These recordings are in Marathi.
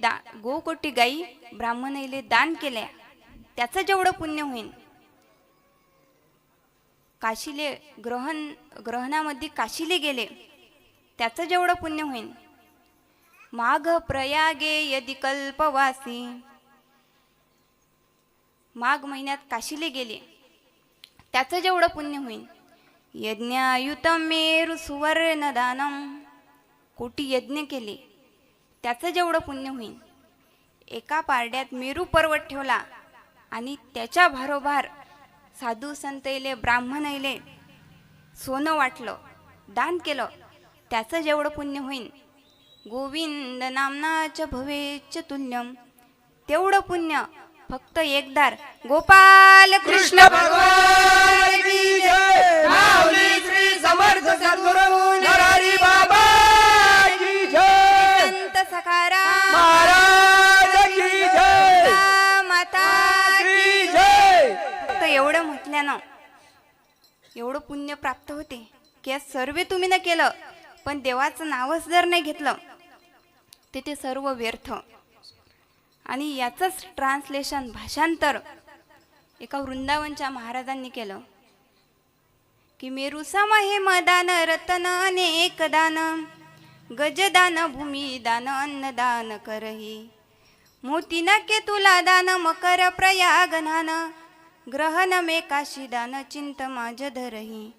दा गोकोटी गाई ब्राह्मणाईले दान केल्या त्याचं जेवढं पुण्य होईल काशीले ग्रहण ग्रहणामध्ये काशीले गेले. त्याचं जेवढं पुण्य होईल माघ प्रयागे यदि कल्पवासी. माघ महिन्यात काशीले गेले. त्याचं जेवढं पुण्य होईल यज्ञायुत मेरु सुवर्ण दानम कोटी यज्ञ केले. त्याचं जेवढं पुण्य होईल एका पारड्यात मेरू पर्वत ठेवला आणि त्याच्या भारोभार साधू संतैले ब्राह्मणैले सोनं वाटलं दान केलं. त्याचं जेवढं पुण्य होईल गोविंद नामनाच भवेच तुल्यम. तेवढं पुण्य फक्त एकदार गोपाल कृष्ण भगवान! एवढं म्हटल्यानं एवढं पुण्य प्राप्त होते की आज सर्व तुम्ही न केलं पण देवाचं नावच जर नाही घेतलं ते ते सर्व व्यर्थ. आणि याचंच ट्रान्सलेशन भाषांतर एका वृंदावनच्या महाराजांनी केलं. की मेरू सम हे मदान रतन अनेक दान गजदान भूमिदान अन्नदान करही. मोती नके तुला दान मकर प्रयाग नान ग्रहण मे काशी दान चिंत माझ धरही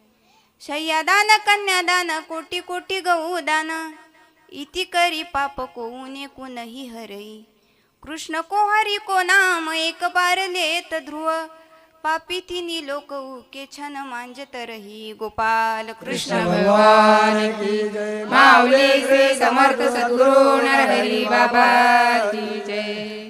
शय्यादान कन्यादान कोटी कोटी गौदान। इति करी पाप कोऊने कुणही हरई। कृष्ण को हरी को नाम एक बार लेत ध्रुव। पापी तिनी लोक उके छन मांजत रही गोपाल कृष्ण भगवान की जय। माऊली श्री समर्थ सद्गुरु नरहरी बाबा की जय।